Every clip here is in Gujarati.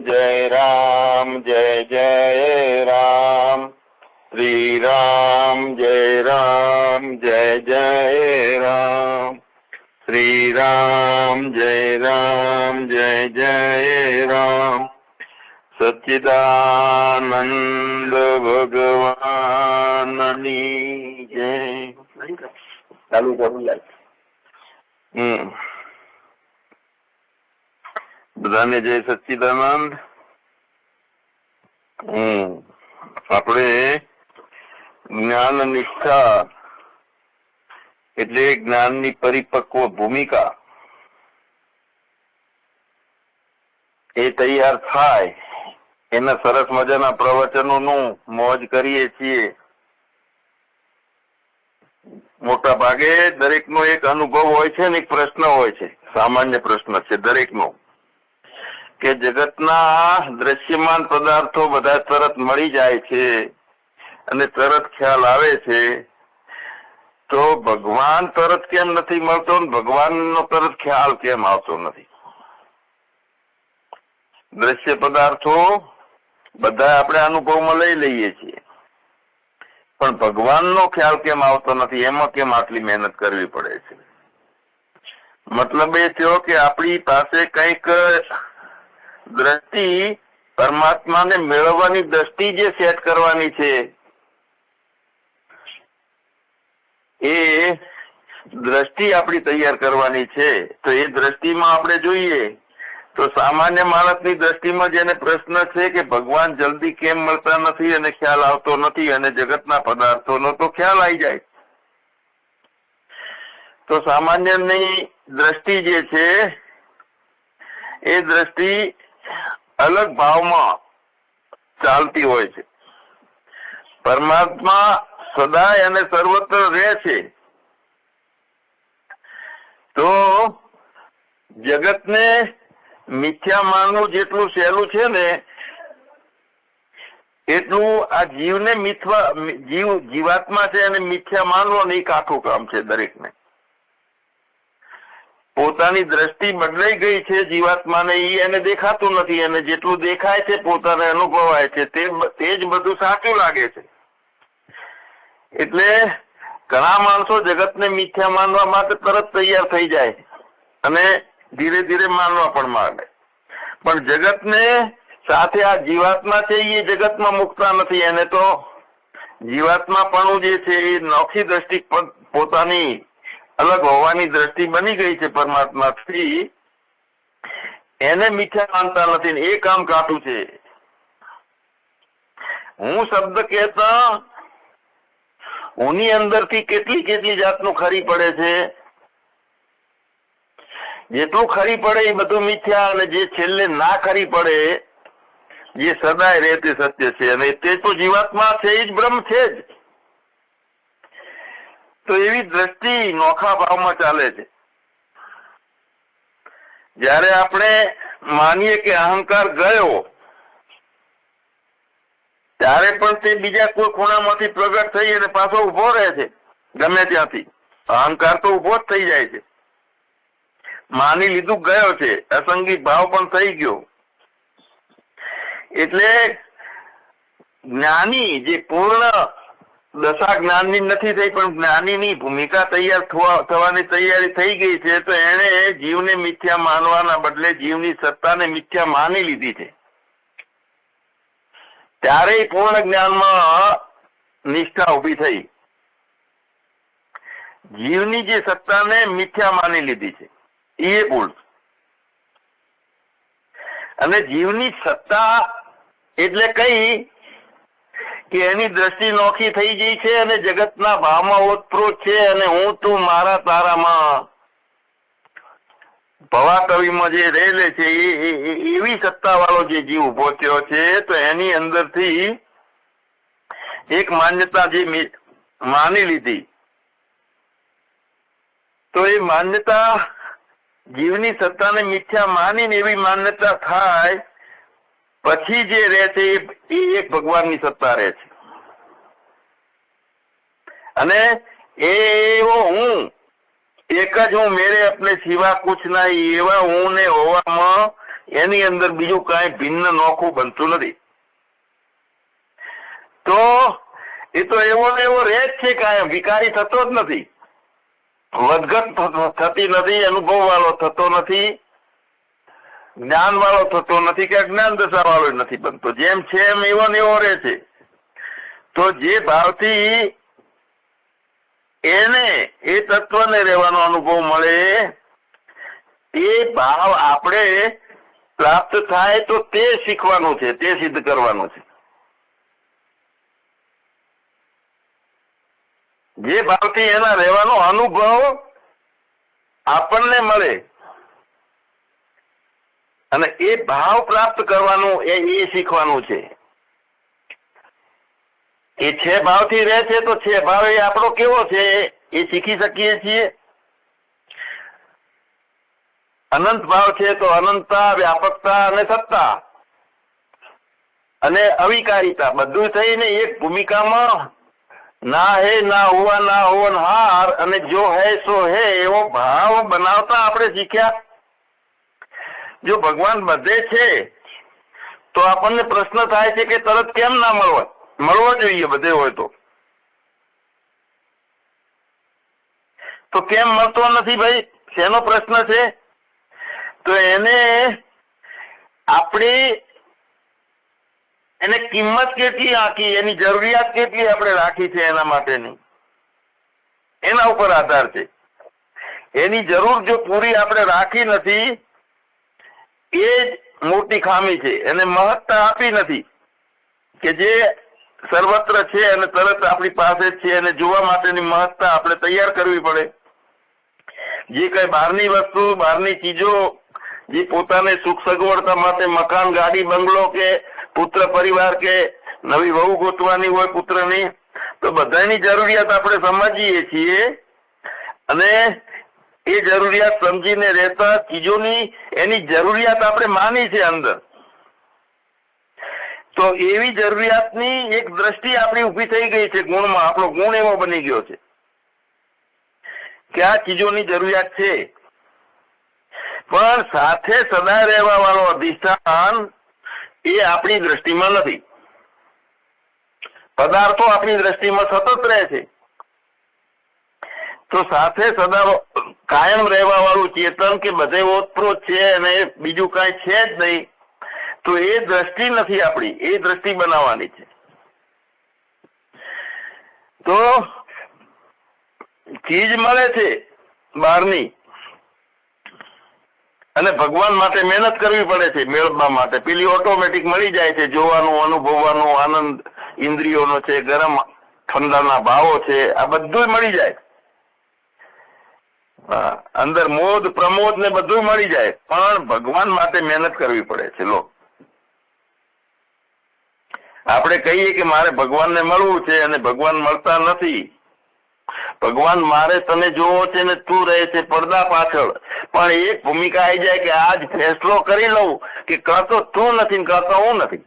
જય રામ જય જય રામ. શ્રી રામ જય રામ જય જય રામ. શ્રી રામ જય રામ જય જય રામ. સચ્ચિદાનંદ ભગવાનની જય. ચાલુ કરું યાર. હમ. બધાને જય સચ્ચિદાનંદ આપણે જ્ઞાન નિષ્ઠા એટલે જ્ઞાનની પરિપક્વ ભૂમિકા એ તૈયાર થાય. એના સરસ મજાના પ્રવચનોનું મોજ કરીએ છીએ. મોટા ભાગે દરેકનો એક અનુભવ હોય છે ને એક પ્રશ્ન હોય છે. સામાન્ય પ્રશ્ન છે દરેકનો. કે જગતના દ્રશ્યમાન પદાર્થો બધા તરત મળી જાય છે અને તરત ખ્યાલ આવે છે, તો ભગવાન તરત કેમ નથી મળતો ને ભગવાનનો તરત ખ્યાલ કેમ આવતો નથી? દ્રશ્ય પદાર્થો બધા આપણે અનુભવમાં લઈ લઈએ છીએ, પણ ભગવાનનો ખ્યાલ કેમ આવતો નથી? એમાં કેમ આટલી મહેનત કરવી પડે છે? મતલબ એ થયો કે આપણી પાસે કંઈક દ્રષ્ટિ પરમાત્માને મેળવવાની દ્રષ્ટિ જે સેટ કરવાની છે, એ દ્રષ્ટિ આપણી તૈયાર કરવાની છે. તો એ દ્રષ્ટિમાં આપણે જોઈએ તો સામાન્ય માણસની દ્રષ્ટિમાં જેને પ્રશ્ન છે કે ભગવાન જલ્દી કેમ મળતા નથી અને ખ્યાલ આવતો નથી અને જગતના પદાર્થોનો તો ખ્યાલ આવી જાય. તો સામાન્યની દ્રષ્ટિ જે છે, એ દ્રષ્ટિ અલગ ભાવમાં ચાલતી હોય છે. પરમાત્મા સદાય અને સર્વત્ર રહે છે. તો જગતને મિથ્યા માનવું જેટલું સહેલું છે ને, એટલું આ જીવને મિથવા જીવ, જીવાત્મા છે અને મિથ્યા માનવો અને એ કાઠું કામ છે દરેકને. પોતાની દ્રષ્ટિ બદલાઈ ગઈ છે જીવાત્માને એ એને દેખાતું નથી. અને જેટલું દેખાય છે, પોતાને અનુભવાય છે. તે તે જ બધું સાચું લાગે છે. એટલે ઘણા માણસો જગતને મિથ્યા માનવા માટે તરત તૈયાર થઈ જાય અને ધીરે ધીરે માનવા પણ માંડે. પણ જગતને સાથે આ જીવાત્મા છે એ જગતમાં મુકતા નથી. એને તો જીવાત્મા પણ જે છે એ નોખી દ્રષ્ટિ પોતાની અલગ હોવાની દ્રષ્ટિ બની ગઈ છે પરમાત્માથી. એને મીઠા માનતા નથી એ કામ કાઠું છે. હું શબ્દ કહેતા હુંની અંદરથી કેટલી કેટલી જાતનું ખરી પડે છે. જેટલું ખરી પડે એ બધું મિથ્યા અને જે છેલ્લે ના ખરી પડે જે સદાય રહેતી સત્ય છે અને તે તો જીવાત્મા છે, એ જ બ્રહ્મ છે જ. તો એવી દ્રષ્ટિ નોખા ભાવમાં ચાલે છે. જ્યારે આપણે માનીએ કે અહંકાર ગયો, ત્યારે પણ તે બીજા કોઈ ખૂણામાંથી પ્રગટ થઈ અને પાછો ઊભો રહે છે, ગમે ત્યાંથી. અહંકાર તો ઊભો જ થઈ જાય છે. માની લીધું ગયો છે, અસંગી ભાવ પણ થઈ ગયો. એટલે જ્ઞાની જે પૂર્ણ દશા જ્ઞાનની નથી થઈ, પણ જ્ઞાનીની ભૂમિકા તૈયાર થવાની તૈયારી થઈ ગઈ છે, તો એને જીવને મિથ્યા માનવાના બદલે જીવની સત્તાને મિથ્યા માની લીધી છે. ત્યારે પૂર્ણ જ્ઞાનમાં નિષ્ઠા ઊભી થઈ. જીવની જે સત્તાને મિથ્યા માની લીધી છે એ ભૂલ. અને જીવની સત્તા એટલે કઈ? કે એની દ્રષ્ટિ નોખી થઈ ગઈ છે અને જગતના ભાવમાં ઓતપ્રોત છે અને હું તું મારા તારામાં ભવા કવિમાં જે રહેલે છે એવી સત્તા વાળો જે જીવ ઊભો થયો છે, તો એની અંદરથી એક માન્યતા જે માની લીધી. તો એ માન્યતા જીવની સત્તાને મિથ્યા માનીને એવી માન્યતા થાય પછી જે રહે છે એ એક ભગવાનની સત્તા રહે છે. અને એવો હું, એક જ હું મેરે અપને સિવા કુછ ના એવા હું ને હોવામાં એની અંદર બીજું કાંઈ ભિન્ન નોખું બનતું નથી. તો એ તો એવો ને એવો રહે જ છે કાયમ, વિકારી થતો જ નથી. વધઘટ થતી નથી, અનુભવ વાળો થતો નથી. જ્ઞાન વાળો થતો નથી કે અજ્ઞાન દશા વાળો નથી બનતો. જેમ છે એમ એવો ને એવો રહે છે. તો જે ભાવથી એને એ તત્વને રહેવાનો અનુભવ મળે, એ ભાવ આપણે પ્રાપ્ત થાય તો તે શીખવાનું છે, તે સિદ્ધ કરવાનું છે. જે ભાવથી એના રહેવાનો અનુભવ આપણને મળે અને એ ભાવ પ્રાપ્ત કરવાનું એ એ શીખવાનું છે. એ છે ભાવથી રહે છે તો છે. ભાવ એ આપણો કેવો છે એ શીખી શકીએ છીએ. અનંત ભાવ છે તો અનંતતા, વ્યાપકતા અને સત્તા. અને અવિકારિતા. બધું થઈને એક ભૂમિકામાં ના હે, ના હુવા, ના હોનહાર અને જો હે, સો હે એવો ભાવ બનાવતા આપણે શીખ્યા. જો ભગવાન બધે છે, તો આપણને પ્રશ્ન થાય છે કે તરત કેમ ના મળવા? મળવો જોઈએ બધે હોય તો. તો કેમ મળતો નથી ભાઈ? શેનો પ્રશ્ન છે? તો એને આપણી એને કિંમત કેટલી આખી? એની જરૂરિયાત કેટલી આપણે રાખી છે એના માટેની? એના ઉપર આધાર છે. એની જરૂર જો પૂરી આપણે રાખી નથી એ જ મોટી ખામી છે. એને મહત્તા આપી નથી કે જે સર્વત્ર છે અને તરત આપણી પાસે છે અને જોવા માટેની મહત્તા આપણે તૈયાર કરવી પડે. જે કઈ બહારની વસ્તુ, બહારની ચીજો, જે પોતાને સુખ સગવડતા માટે મકાન, ગાડી, બંગલો કે પુત્ર પરિવાર કે નવી વહુ ગોતવાની હોય પુત્રની, તો બધાની જરૂરિયાત આપણે સમજીએ છીએ અને એ જરૂરિયાત સમજીને રહેતા ચીજોની એની જરૂરિયાત આપણે માની છે અંદર. તો એવી જરૂરિયાતની એક દ્રષ્ટિ આપણી ઊભી થઈ ગઈ છે ગુણમાં. આપણો ગુણ એવો બની ગયો છે કે આ ચીજોની જરૂરિયાત છે. પણ સાથે સદા રહેવા વાળો અધિષ્ઠાન એ આપણી દ્રષ્ટિમાં નથી. પદાર્થો આપણી દ્રષ્ટિમાં સતત રહે છે. તો સાથે સદા કાયમ રહેવા વાળું ચેતન કે બધે ઓતપ્રોત છે અને બીજું કઈ છે જ નહીં, તો એ દ્રષ્ટિ નથી આપણી, એ દ્રષ્ટિ બનાવવાની છે. તો ચીજ મળે છે બહારની, અને ભગવાન માટે મહેનત કરવી પડે છે મેળવવા માટે. પેલી ઓટોમેટિક મળી જાય છે, જોવાનું, અનુભવવાનું, આનંદ, ઇન્દ્રિયોનો છે, ગરમ ઠંડાના ભાવો છે, આ બધું મળી જાય. અંદર મોદ, પ્રમોદ ને બધું મળી જાય, પણ ભગવાન માટે મહેનત કરવી પડે છે, લો. આપણે કહીએ કે મારે ભગવાનને મળવું છે અને ભગવાન મળતા નથી. ભગવાન મારે તને જોવો છે ને તું રહે છે પડદા પાછળ. પણ એક ભૂમિકા આવી જાય કે આજ ફેસલો કરી લઉં કે કરતો તું નથી કરતો હું નથી.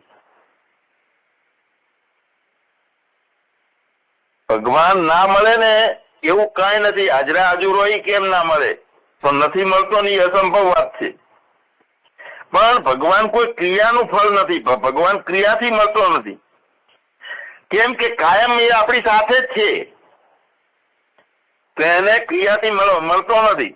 ભગવાન ના મળે ને એવું કઈ નથી. હાજરા હાજુરોય કેમ ના મળે? તો નથી મળતો ની અસંભવ વાત છે. પણ ભગવાન કોઈ ક્રિયાનું ફળ નથી. ભગવાન ક્રિયાથી મળતો નથી. કેમ કે કાયમ એ આપણી સાથે જ છે. તેને ક્રિયાથી મળતો નથી.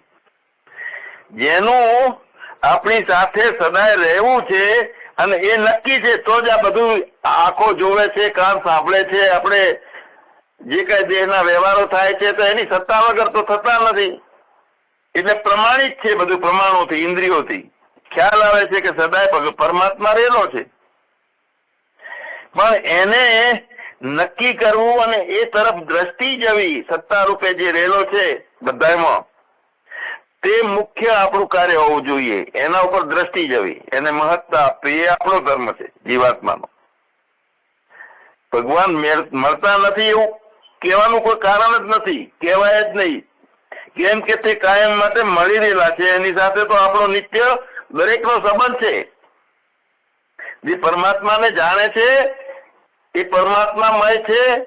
જેનું આપણી સાથે સદાય રહેવું છે અને એ નક્કી છે, તો જ આ બધું આંખો જોવે છે, કાન સાંભળે છે, આપણે જે કઈ દેહના વ્યવહારો થાય છે તો એની સત્તા વગર તો થતા નથી. એટલે પ્રમાણિત છે બધું પ્રમાણોથી, ઇન્દ્રિયોથી. ખ્યાલ આવે છે કે સદાય પરમાત્મા રહેલો છે. પણ એને નક્કી કરવું અને એ તરફ દ્રષ્ટિ જવી સત્તા રૂપે જે રહેલો છે બધામાં તે મુખ્ય આપણું કાર્ય હોવું જોઈએ. એના ઉપર દ્રષ્ટિ જવી એને મહત્તા આપવી એ આપણો ધર્મ છે, જીવાત્માનો. ભગવાન મેળ- મળતા નથી એવું કહેવાનું કોઈ કારણ જ નથી, કહેવાય જ નહીં. કેમ કે તે કાયમ માટે મળી રહેલા છે, એની સાથે તો આપણો નિત્ય દરેકનો સંબંધ છે. જે પરમાત્માને જાણે છે, એ પરમાત્મામય છે.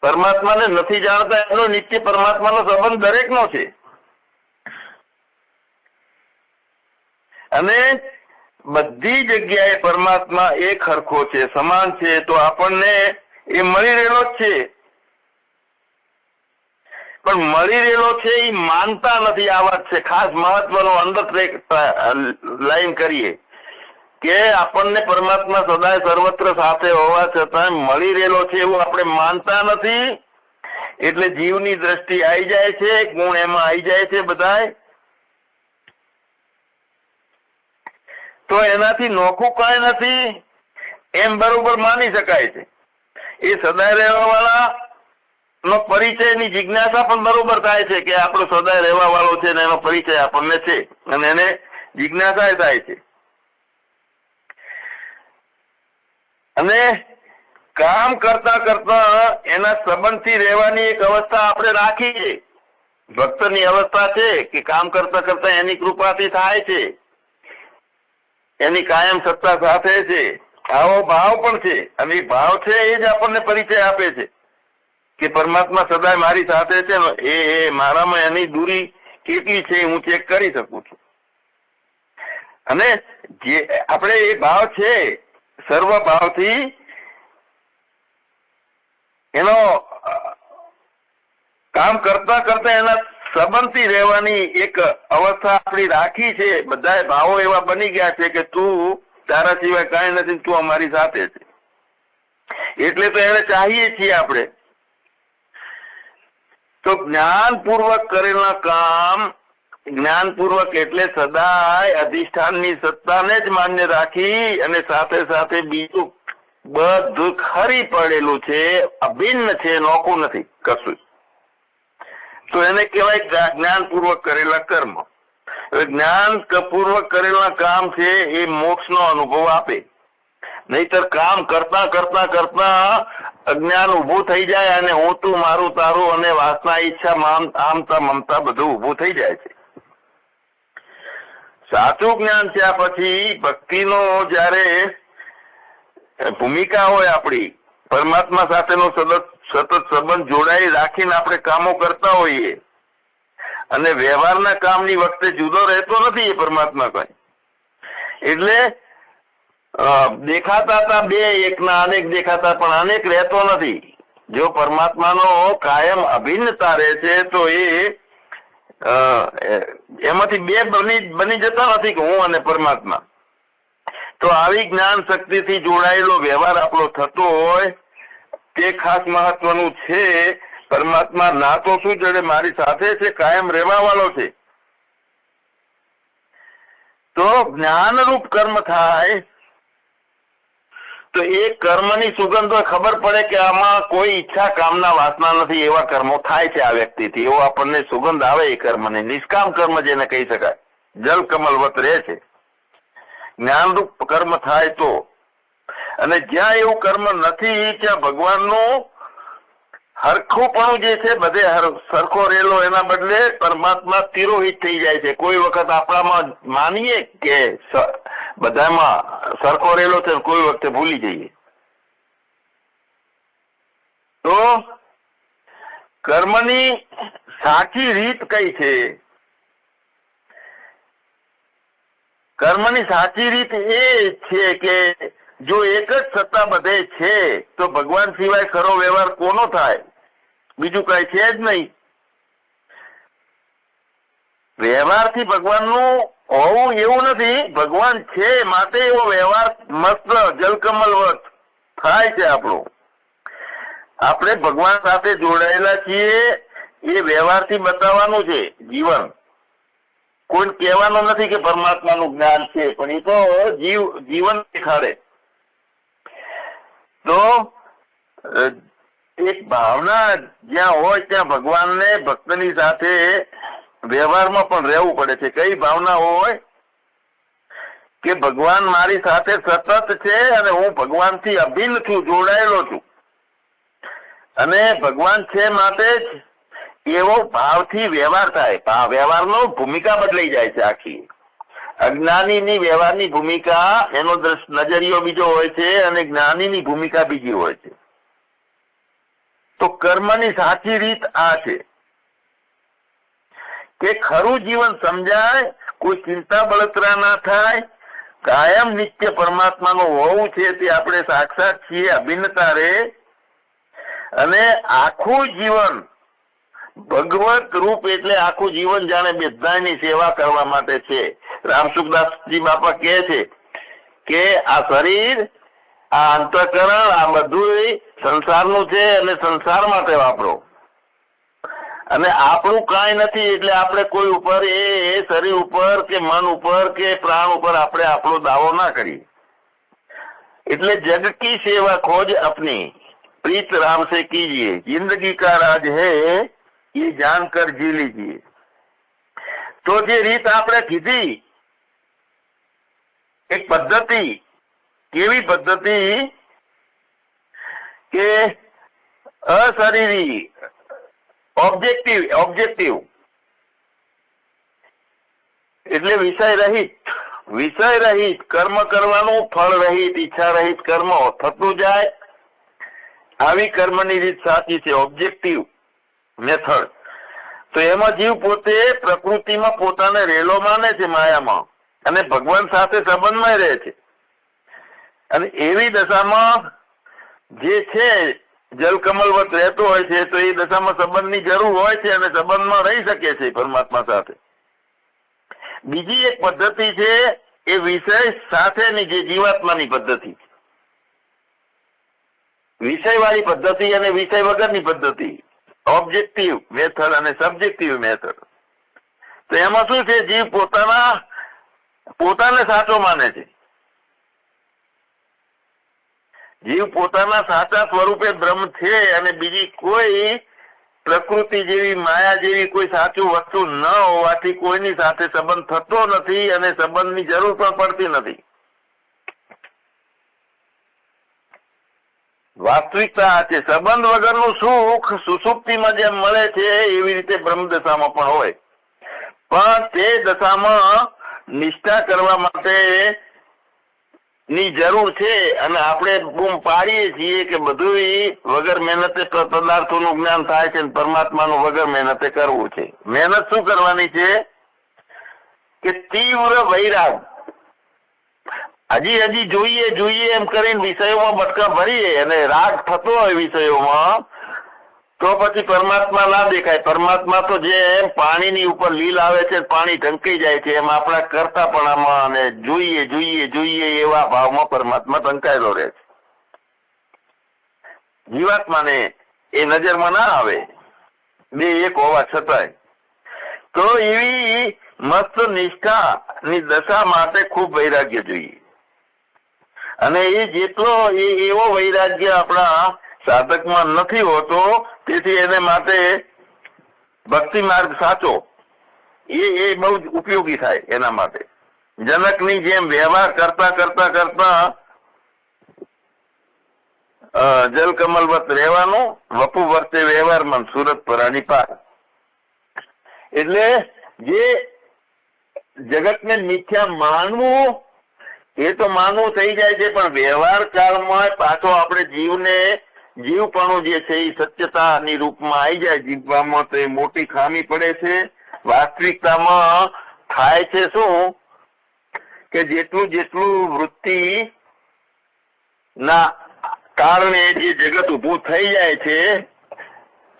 પરમાત્માને નથી જાણતા, એનો નિત્ય પરમાત્માનો સંબંધ દરેકનો છે. અને બધી જગ્યાએ પરમાત્મા એક હરખો છે, સમાન છે, તો આપણને એ મળી રહેલો છે. પણ મળી રહેલો છે એ માનતા નથી આ વાત છે. ખાસ મહત્વનો અંદર લાઈન કરીએ. કે આપણને પરમાત્મા સદાય સર્વત્ર સાથે હોવા છતાં મળી રહેલો છે એવું આપણે માનતા નથી. એટલે જીવની દ્રષ્ટિ આવી જાય છે, ગુણ એમાં આવી જાય છે બધાય. તો એનાથી નોખું કઈ નથી. એમ બરોબર માની શકાય છે. એ સદાય રહેવા વાળા નો પરિચયની જિજ્ઞાસા પણ બરોબર થાય છે કે આપણો સદાય રહેવા વાળો છે ને એનો પરિચય આપણને છે અને એને જિજ્ઞાસા થાય છે. અને કામ કરતા કરતા એના સંબંધથી રહેવાની એક અવસ્થા આપણે રાખી છે. ભક્તની અવસ્થા છે કે કામ કરતા કરતા એની કૃપાથી થાય છે. એની કાયમ સત્તા સાથે છે. આવો ભાવ પણ છે. અને એ ભાવ છે એ જ આપણને પરિચય આપે છે. કે પરમાત્મા સદાય મારી સાથે છે, એ મારામાં એની દૂરી કેટલી છે હું ચેક કરી શકું છું. અને જે આપણે એ ભાવ છે, સર્વ ભાવથી એનો કામ કરતા કરતા એના સંબંધથી રહેવાની એક અવસ્થા આપણી રાખી છે. બધા ભાવો એવા બની ગયા છે કે તું તારા સિવાય કાંઈ નથી, તું અમારી સાથે છે. એટલે તો એને ચાહીએ છીએ આપણે. તો જ્ઞાનપૂર્વક કરેલા કામ, જ્ઞાનપૂર્વક એટલે સદાય અધિષ્ઠાનની સત્તાને જ માન્ય રાખી અને સાથે સાથે બીજું બધું ખરી પડેલું છે, અભિન્ન છે, નોખું નથી, કશું. તો એને કહેવાય જ્ઞાનપૂર્વક કરેલા કર્મ. જ્ઞાન પૂર્વક કરેલા કામ છે એ મોક્ષનો અનુભવ આપે. નહીતર કામ કરતા કરતા કરતા અજ્ઞાન ઉભું થઈ જાય અને હું તું, મારું, તારું અને વાસના ઈચ્છા આમતા મમતા બધું ઉભું થઈ જાય છે. સાચું જ્ઞાન થયા પછી ભક્તિનો જ્યારે ભૂમિકા હોય આપણી, પરમાત્મા સાથેનો સતત સતત સંબંધ જોડાઈ રાખીને આપણે કામો કરતા હોઈએ અને વ્યવહારના કામની વખતે જુદો રહેતો નથી એ પરમાત્મા કઈ એટલે દેખાતા હતા બે એકના, અનેક દેખાતા પણ અનેક રહેતો નથી. જો પરમાત્માનો કાયમ અભિન્નતા રહે છે, તો એ, એમાંથી બે બની બની જતા નથી કે હું અને પરમાત્મા. તો આવી જ્ઞાન શક્તિથી જોડાયેલો વ્યવહાર આપણો થતો હોય, તે ખાસ મહત્વનું છે પરમાત્મા ના તો શું જડે મારી સાથે છે, કાયમ રહેવા વાળો છે. તો જ્ઞાનરૂપ કર્મ થાય, તો એ કર્મની સુગંધો ખબર પડે કે આમાં કોઈ ઈચ્છા કામના વાસના નથી, એવા કર્મો થાય છે આ વ્યક્તિથી. એવો આપણને સુગંધ આવે એ કર્મને. નિષ્કામ કર્મ જેને કહી શકાય. જલ કમલવત રહે છે. જ્ઞાનરૂપ કર્મ થાય તો. અને જ્યાં એવું કર્મ નથી, ત્યાં ભગવાનનું હરખુંપણું જે છે, બધે સરખો રહેલો એના બદલે પરમાત્મા તિરોહિત થઈ જાય છે. કોઈ વખત આપણામાં માનીએ કે બધામાં સરખો રહેલો છે, કોઈ વખતે ભૂલી જઈએ. તો કર્મની સાચી રીત કઈ છે? કર્મની સાચી રીત એ છે કે જો એક જ સત્તા બધે છે, તો ભગવાન સિવાય ખરો વ્યવહાર કોનો થાય? બીજું કઈ છે જ નહીં. વ્યવહારથી ભગવાનનું હોવું એવું નથી. ભગવાન છે માટે એવો વ્યવહાર મસ્ત જલકમલવત થાય છે આપણો. આપણે ભગવાન સાથે જોડાયેલા છીએ, એ વ્યવહારથી બતાવવાનું છે જીવન. કોઈ કહેવાનું નથી કે પરમાત્માનું જ્ઞાન છે, પણ એ તો જીવ, જીવન દેખાડે. તો એક ભાવના જ્યાં હોય ત્યાં ભગવાનને ભક્તની સાથે વ્યવહારમાં પણ રહેવું પડે છે. કઈ ભાવના હોય? કે ભગવાન મારી સાથે સતત છે અને હું ભગવાનથી અભિન્ન છું, જોડાયેલો છું. અને ભગવાન છે માટે જ એવો ભાવથી વ્યવહાર થાય. વ્યવહાર વ્યવહારનો ભૂમિકા બદલાઈ જાય છે આખી. અજ્ઞાનીની વ્યવહારની ભૂમિકા, એનો નજરિયો બીજો હોય છે અને જ્ઞાનીની ભૂમિકા બીજી હોય છે. તો કર્મની સાચી રીત આ છે. કે ખરું જીવન સમજાય, કોઈ ચિંતા બળતરા ના થાય, કાયમ નિત્ય પરમાત્માનું હોવું છે તે આપણે સાક્ષાત છીએ અભિન્નતા રે. અને આખું જીવન ભગવત રૂપ એટલે આખું જીવન જાણે બધાની સેવા કરવા માટે છે. રામ સુખદાસજી બાપા કહે છે કે આ શરીર, આ અંતઃકરણ, આ બધું સંસારનું છે અને સંસાર માટે વાપરો અને આપણું કાંઈ નથી એટલે આપણે કોઈ ઉપર એ શરીર ઉપર કે મન ઉપર કે પ્રાણ ઉપર આપણે આપણો દાવો ના કરીએ. એટલે જગ કી સેવા ખોજ અપની, પ્રીત રામ સે કીજીએ. જિંદગી કા રાજ હે એ જાણ કર જી લીજીએ. તો જે રીત આપણે કીધી એક પદ્ધતિ, કેવી પદ્ધતિ? કે અશરીરી ઓબ્જેક્ટિવ ઓબ્જેક્ટિવ એટલે વિષય રહિત વિષય રહિત કર્મ કરવાનું ફળ રહિત ઈચ્છા રહિત કર્મ થતું જાય. આવી કર્મની રીત સાચી છે ઓબ્જેક્ટિવ મેથડ તો એમાં જીવ પોતે પ્રકૃતિમાં પોતાને રેલો માને છે માયામાં. અને ભગવાન સાથે સંબંધમાં રહે છે. અને એવી દશામાં જે છે જલકમલવત રહેતો હોય છે, તો એ દશામાં સંબંધની જરૂર હોય છે અને સંબંધમાં રહી શકે છે પરમાત્મા સાથે. બીજી એક પદ્ધતિ છે, એ વિષય સાથેની જે જીવાત્માની પદ્ધતિ. વિષય વાળી પદ્ધતિ અને વિષય વગરની પદ્ધતિ. ઓબ્જેક્ટિવ મેથડ અને સબ્જેક્ટિવ મેથડ તો એમાં શું છે, જીવ પોતાના પોતાને સાચો માને છે. જીવ પોતાના સાચા સ્વરૂપે બ્રહ્મ છે અને બીજી કોઈ પ્રકૃતિ જેવી, માયા જેવી કોઈ સાચું વસ્તુ ન હોવાથી કોઈની સાથે સંબંધ થતો નથી અને સંબંધની જરૂર પણ પડતી નથી. વાસ્તવિકતા છે. સંબંધ વગરનું સુખ સુસુપ્તિમાં જેમ મળે છે, એવી રીતે બ્રહ્મ દશામાં પણ હોય. પણ તે દશામાં નિષ્ઠા કરવા માટે ની જરૂર છે અને આપણે બૂમ પાડીએ છીએ કે બધું વગર મહેનતે પદાર્થોનું જ્ઞાન થાય છે પરમાત્માનું વગર મહેનતે કરવું છે. મહેનત શું કરવાની છે? કે તીવ્ર વૈરાગ. હજી હજી જોઈએ જોઈએ એમ કરીને વિષયોમાં બટકા ભરીએ અને રાગ થતો હોય વિષયોમાં તો પછી પરમાત્મા ના દેખાય. પરમાત્મા તો જે પાણીની ઉપર લીલ આવે છે, પાણી ઢંકાઈ જાય છે, એમ આપણા કરતાપણામાં અને જોઈએ જોઈએ જોઈએ એવા ભાવમાં પરમાત્મા ઢંકાયેલો રહે છે. જીવાત્માને એ નજરમાં ના આવે. બે એક હોવા છતાંય. તો એવી મસ્ત નિષ્ઠા ની દશા માટે ખૂબ વૈરાગ્ય જોઈએ. અને એ જેટલો એવો વૈરાગ્ય આપણા સાધકમાં નથી હોતો તેથી એને માટે ભક્તિ માર્ગ સાચો. એ એ બહુ જ ઉપયોગી થાય એના માટે. જનકની જેમ વ્યવહાર કરતા કરતા કરતા જલકમલવત રહેવાનું, વપુ વર્તે વ્યવહારમાં સુરત પરાણી પાર એટલે જે જગતને મિથ્યા માનવું, એ તો માનવું થઈ જાય છે, પણ વ્યવહાર કાળમાં પાછો આપણે જીવને જીવપણું જે છે એ સત્યતાની રૂપમાં આવી જાય જીવવામાં તો એ મોટી ખામી પડે છે. વાસ્તવિકતામાં થાય છે શું? કે જેટલું જેટલું વૃત્તિ ના કારણે જે જગત ઉભું થઈ જાય છે,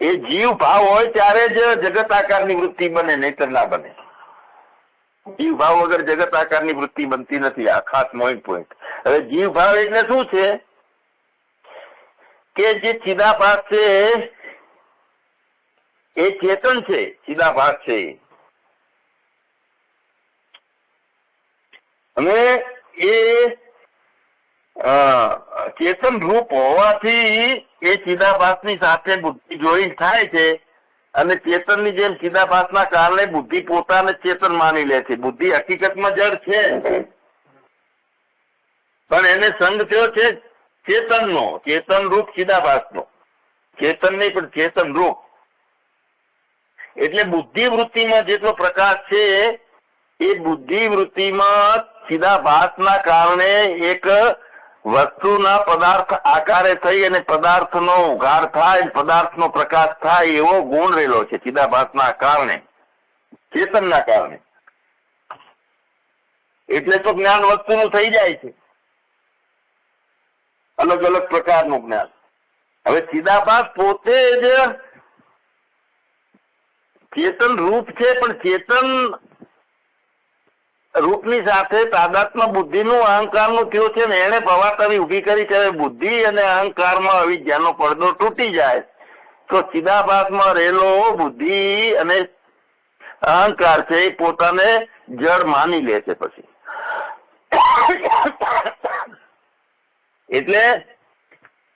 એ જીવ ભાવ હોય ત્યારે જ જગત આકારની વૃત્તિ બને, નહીતર ના બને. જીવ ભાવ વગર જગત આકારની વૃત્તિ બનતી નથી, આ ખાસ મોઈન્ટ પોઈન્ટ હવે જીવ ભાવ એટલે શું છે? કે જે ચિદાભાસ છે, એ ચેતન છે ચિદાભાસ છે. અને એ ચેતન રૂપ હોવાથી એ ચિદાભાસની સાથે બુદ્ધિ જોઈન થાય છે અને ચેતનની જેમ ચિદાભાસના કારણે બુદ્ધિ પોતાને ચેતન માની લે છે. બુદ્ધિ હકીકતમાં જડ છે. પણ એને સંગ થયો છે? ચેતનનો ચેતન રૂપ ચિદાભાસનો. ચેતન નહીં, પણ ચેતન રૂપ એટલે બુદ્ધિ વૃત્તિમાં જેટલો પ્રકાશ છે, એ બુદ્ધિ વૃત્તિમાં ચિદાભાસના કારણે એક વસ્તુના પદાર્થ આકારે થઈ અને પદાર્થનો ઉઘાર થાય પદાર્થનો પ્રકાશ થાય એવો ગુણ રહેલો છે ચિદાભાસના કારણે, ચેતનના કારણે. એટલે તો જ્ઞાન વસ્તુનું થઈ જાય છે. અલગ અલગ પ્રકારનું જ્ઞાન. હવે ચિદાભાસ પોતે જ ચેતન રૂપ છે, પણ ચેતન રૂપની સાથે તાદાત્મ્ય બુદ્ધિનું અહંકારનું થયું છે ને એને ભવાતરી ઊભી કરી છે બુદ્ધિ અને અહંકારમાં અવિદ્યાનો પડદો તૂટી જાય. તો ચિદાભાસમાં રહેલો બુદ્ધિ અને અહંકાર છે, એ પોતાને જડ માની લે છે પછી. એટલે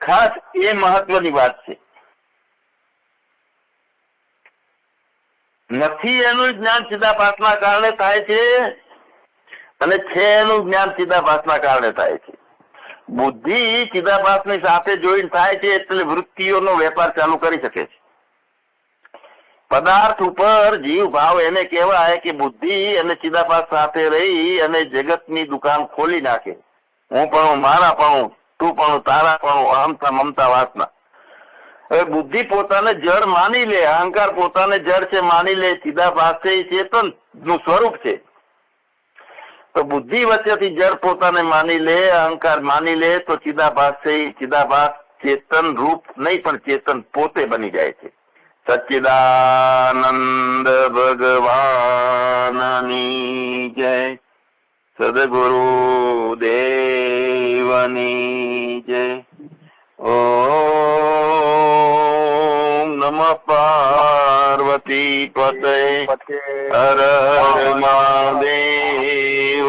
ખાસ એ મહત્વની વાત છે. નથી એનું જ્ઞાન ચિદાભાસના કારણે થાય છે અને છે એનું જ્ઞાન ચિદાભાસના કારણે થાય છે. બુદ્ધિ ચિદાભાસની સાથે જોઈન થાય છે એટલે વૃત્તિઓનો વેપાર ચાલુ કરી શકે છે. પદાર્થ ઉપર જીવ ભાવ એને કહેવાય કે બુદ્ધિ અને ચિદાભાસ સાથે રહી અને જગતની દુકાન ખોલી નાખે. હું પણ, મારા પણ તું પણ તારા પણ અહમતા મમતા વાસના હવે બુદ્ધિ પોતાને જળ માની લે, અહંકાર પોતાને જળ છે માની લે ચિદાભાસ છે એ ચેતનનું સ્વરૂપ છે. તો બુદ્ધિ વચ્ચેથી જળ પોતાને માની લે, અહંકાર માની લે, તો ચિદાભાસ છે એ ચિદાભાસ ચેતન રૂપ નહીં, પણ ચેતન પોતે બની જાય છે. સચ્ચિદાનંદ ભગવાનની જય. સદગુરુ દેવની જય ઓ નમ પાર્વતી પતે હર હર મહાદેવ